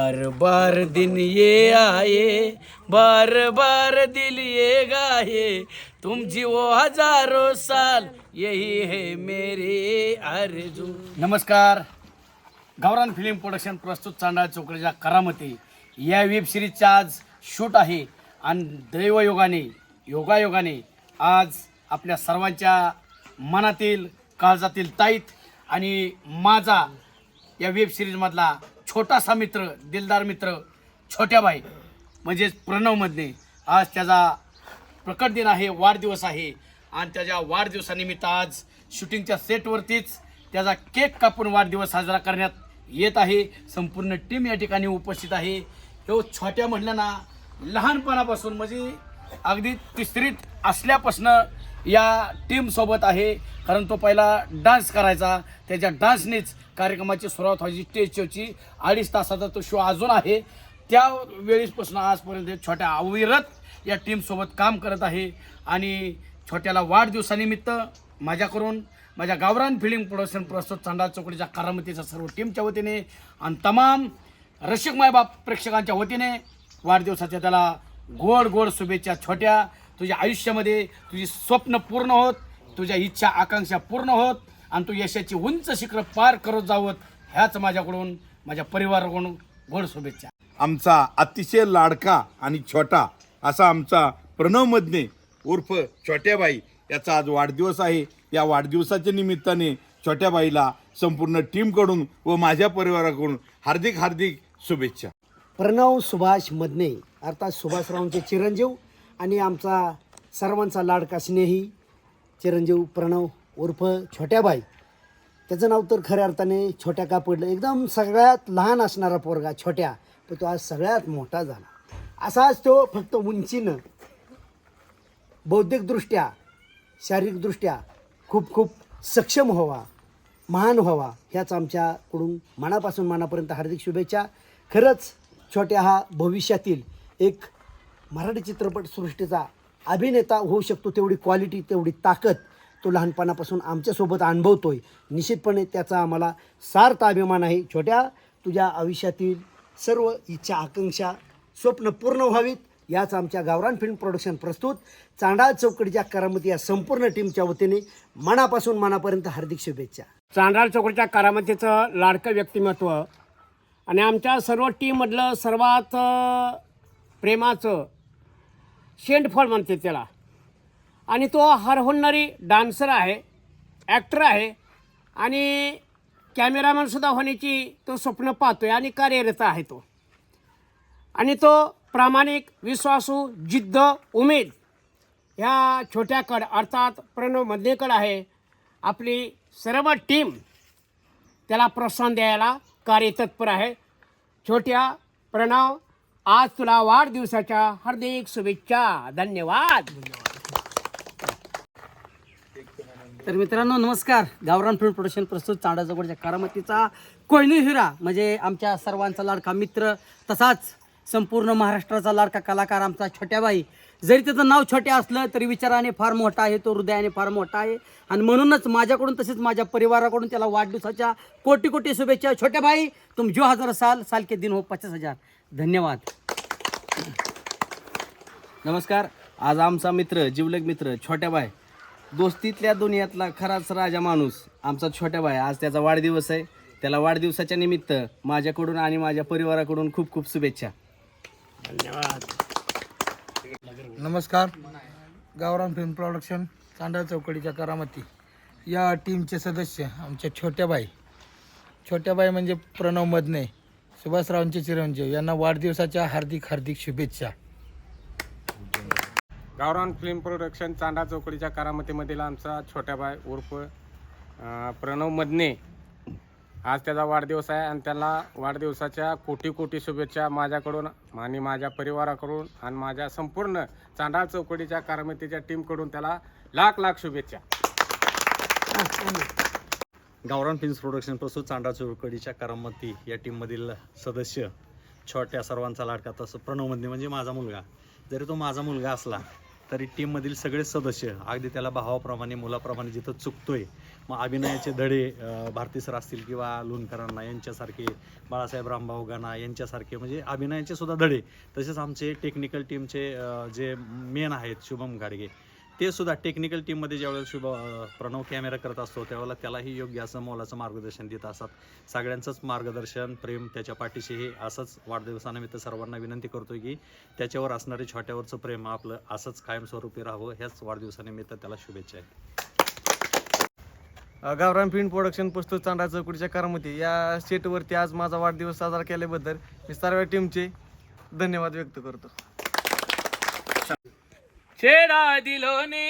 बार बार दिन ये आए बार बार दिल ये गाए तुम जिवो हजारों साल यही है मेरे आरज़ू। नमस्कार। गावरान फिल्म प्रोडक्शन प्रस्तुत चांडा चौकडीच्या करामती. या वेब सिरीजचा आज शूट आहे आणि दैवयोगाने योगायोगाने आज आपल्या सर्वांच्या मनातील काळजातील ताईत आणि माझा या वेब सिरीजमधला छोटासा मित्र दिलदार मित्र छोट्याबाई म्हणजेच प्रणव मधने आज त्याचा प्रकट दिन आहे वाढदिवस आहे. आणि त्याच्या वाढदिवसानिमित्त आज शूटिंगच्या सेटवरतीच त्याचा केक कापून वाढदिवस साजरा करण्यात येत आहे. संपूर्ण टीम या ठिकाणी उपस्थित आहे. तो छोट्या म्हटलं ना लहानपणापासून म्हणजे अगदी तिसरीत असल्यापासून या टीमसोबत आहे. कारण तो पहिला डान्स करायचा. त्याच्या डान्सनेच कार्यक्रमाची सुरुवात व्हायची. स्टेज शोची अडीच तासाचा तो शो अजून आहे. त्या वेळेसपासून आजपर्यंत छोट्या अविरत या टीमसोबत काम करत आहे. आणि छोट्याला वाढदिवसानिमित्त माझ्याकडून माझ्या गावरान फिल्म प्रोडक्शन प्रस्तुत चांदा चौकडीच्या करामतीच्या सर्व टीमच्या वतीने आणि तमाम रसिक मायबाप प्रेक्षकांच्या वतीने वाढदिवसाच्या त्याला गोड गोड शुभेच्छा छोट्या तुझ्या आयुष्यामध्ये तुझी स्वप्न पूर्ण होत तुझ्या इच्छा आकांक्षा पूर्ण होत आणि तू यशाची उंच शिखर पार करत जावत ह्याच माझ्याकडून माझ्या परिवाराकडून गोड शुभेच्छा. आमचा अतिशय लाडका आणि छोटा असा आमचा प्रणव मधने उर्फ छोट्याबाई याचा आज वाढदिवस आहे. या वाढदिवसाच्या निमित्ताने छोट्याबाईला संपूर्ण टीमकडून व माझ्या परिवाराकडून हार्दिक हार्दिक शुभेच्छा. प्रणव सुभाष मदने अर्थात सुभाषरावांचे चिरंजीव आणि आमचा सर्वांचा लाडका स्नेही चिरंजीव प्रणव उर्फ छोट्याबाई. त्याचं नाव तर खऱ्या अर्थाने छोट्या का पडलं? एकदम सगळ्यात लहान असणारा पोरगा छोट्या पण तो आज सगळ्यात मोठा झाला. असाच तो फक्त उंचीनं. बौद्धिकदृष्ट्या शारीरिकदृष्ट्या खूप खूप सक्षम व्हावा महान व्हावा ह्याच आमच्याकडून मनापासून मनापर्यंत हार्दिक शुभेच्छा. खरंच छोट्या हा भविष्यातील एक मराठी चित्रपटसृष्टीचा अभिनेता होऊ शकतो तेवढी क्वालिटी तेवढी ताकद तो लहानपणापासून आमच्यासोबत अनुभवतो आहे निश्चितपणे त्याचा आम्हाला सार्थ अभिमान आहे. छोट्या तुझ्या आयुष्यातील सर्व इच्छा आकांक्षा स्वप्न पूर्ण व्हावीत. याच आमच्या गावरान फिल्म प्रोडक्शन प्रस्तुत. चांडाळ चौकडीच्या करामती या संपूर्ण टीमच्या वतीने मनापासून मनापर्यंत हार्दिक शुभेच्छा. चांडाळ चौकडीच्या करामतीचं लाडकं व्यक्तिमत्व आणि आमच्या सर्व टीममधलं सर्वात प्रेमाचं शेंडफळ म्हणते त्याला. आणि तो हरहुन्नरी डान्सर आहे ॲक्टर आहे आणि कॅमेरामॅनसुद्धा होण्याची तो स्वप्न पाहतो आहे आणि कार्यरत आहे तो. आणि तो प्रामाणिक विश्वासू जिद्द उमेद ह्या छोट्याकड अर्थात प्रणव मधनेकड आहे. आपली सर्व टीम त्याला प्रोत्साहन द्यायला कार्यतत्पर आहे. छोट्या प्रणव आज तुला वाढदिवसाच्या हार्दिक शुभेच्छा. धन्यवाद. तर मित्रांनो नमस्कार. गावरान फिल्म प्रोडक्शन प्रस्तुत चांडाजवळच्या करामतीचा कोयनू हिरा म्हणजे आमच्या सर्वांचा लाडका मित्र तसाच संपूर्ण महाराष्ट्राचा लाडका कलाकार आमचा छोट्याबाई. जरी त्याचं नाव छोट्या असलं तरी विचाराने फार मोठा आहे तो हृदयाने फार मोठा आहे. आणि म्हणूनच माझ्याकडून तसेच माझ्या परिवाराकडून त्याला वाढदिवसाच्या कोटी कोटी शुभेच्छा. छोट्याबाई तुम जो हजार साल साल के दिन हो पचास हजार. धन्यवाद. नमस्कार. आज आमचा मित्र जिवलग मित्र छोट्याबाई दोस्तीतल्या दुनियातला खराच राजा माणूस आमचा छोट्याबाई आज त्याचा वाढदिवस आहे. त्याला वाढदिवसाच्या निमित्त माझ्याकडून आणि माझ्या परिवाराकडून खूप खूप शुभेच्छा. नमस्कार. गावरान फिल्म प्रोडक्शन चांडा चौकडीच्या करामती. या टीमचे सदस्य आमच्या छोट्याबाई छोट्याबाई म्हणजे प्रणव मदने सुभाषरावांचे चिरंजीव यांना वाढदिवसाच्या हार्दिक हार्दिक शुभेच्छा. गावरान फिल्म प्रोडक्शन चांडा चौकडीच्या करामतीमधील आमचा छोट्या बाय उर्फ प्रणव मदने. आज त्याचा वाढदिवस आहे आणि त्याला वाढदिवसाच्या कोटी कोटी शुभेच्छा माझ्याकडून आणि माझ्या परिवाराकडून आणि माझ्या संपूर्ण चांडा चौकडीच्या करामतीच्या टीमकडून त्याला लाख लाख शुभेच्छा. गावरान फिल्म्स प्रोडक्शन प्रस्तुत चांडा चौकडीच्या करामती या टीममधील सदस्य छोट्या सर्वांचा लाडका तसं प्रणव मधने म्हणजे माझा मुलगा. जरी तो माझा मुलगा असला तरी टीममधील सगळे सदस्य अगदी त्याला भावाप्रमाणे मुलाप्रमाणे जिथं चुकतोय मग अभिनयाचे धडे भारती सर असतील किंवा लोणकरांना यांच्यासारखे बाळासाहेब रामभाऊ गाना यांच्यासारखे म्हणजे अभिनयाचे सुद्धा धडे. तसेच आमचे टेक्निकल टीमचे जे मेन आहेत शुभम घाडगे ते सुद्धा टेक्निकल टीममध्ये ज्यावेळेला शुभ प्रणव कॅमेरा करत असतो त्यावेळेला त्यालाही योग्य असं मोलाचं मार्गदर्शन देत असतात. सगळ्यांचंच मार्गदर्शन प्रेम त्याच्या पाठीशी हे असंच वाढदिवसानिमित्त सर्वांना विनंती करतो की त्याच्यावर असणारे छोट्यावरचं प्रेम आपलं असंच कायमस्वरूपी राहावं ह्याच वाढदिवसानिमित्त त्याला शुभेच्छा आहेत. गावराम गावरान फिल्म प्रोडक्शन पुस्तक चांडा चौकडीच्या करामती. या सेटवरती आज माझा वाढदिवस साजरा केल्याबद्दल मी सर्व टीमचे धन्यवाद व्यक्त करतो. छेड़ा दिलों ने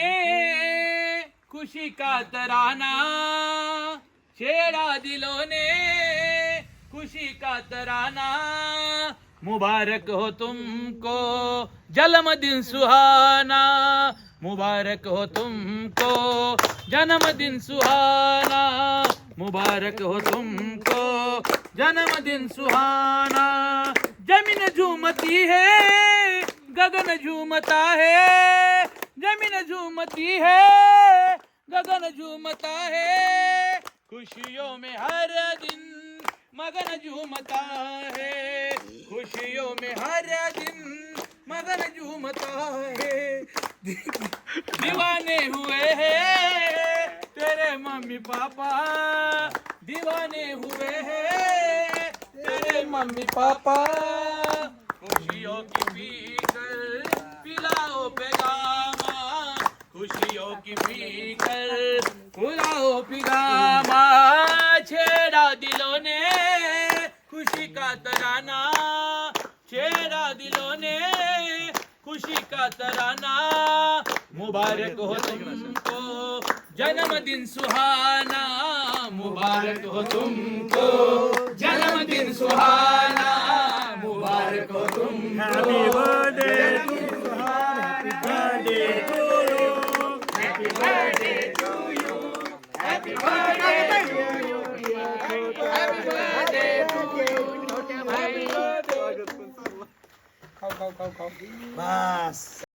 खुशी का तराना। छेड़ा दिलों ने खुशी का तराना। मुबारक हो तुमको जन्मदिन सुहाना। मुबारक हो तुमको जन्मदिन सुहाना। मुबारक हो तुमको जन्मदिन सुहाना। ज़मीन झूमती है गगन झूमता है जमीन झूमती है गगन झूमता है। खुशियों में हर दिन मगन झूमता है खुशियों में हर दिन मगन झूमता है। दीवाने हुए हैं तेरे मम्मी पापा। दीवाने हुए हैं तेरे मम्मी पापा। खुशियों की पीकर पैगामा खुशियों की पीकर पिलाओ पैगामा छेड़ा दिलों ने खुशी का तराना छेड़ा दिलों ने खुशी का तराना मुबारक हो तुमको जन्मदिन सुहाना मुबारक हो तुमको जन्मदिन सुहाना मुबारक हो तुमको Bas.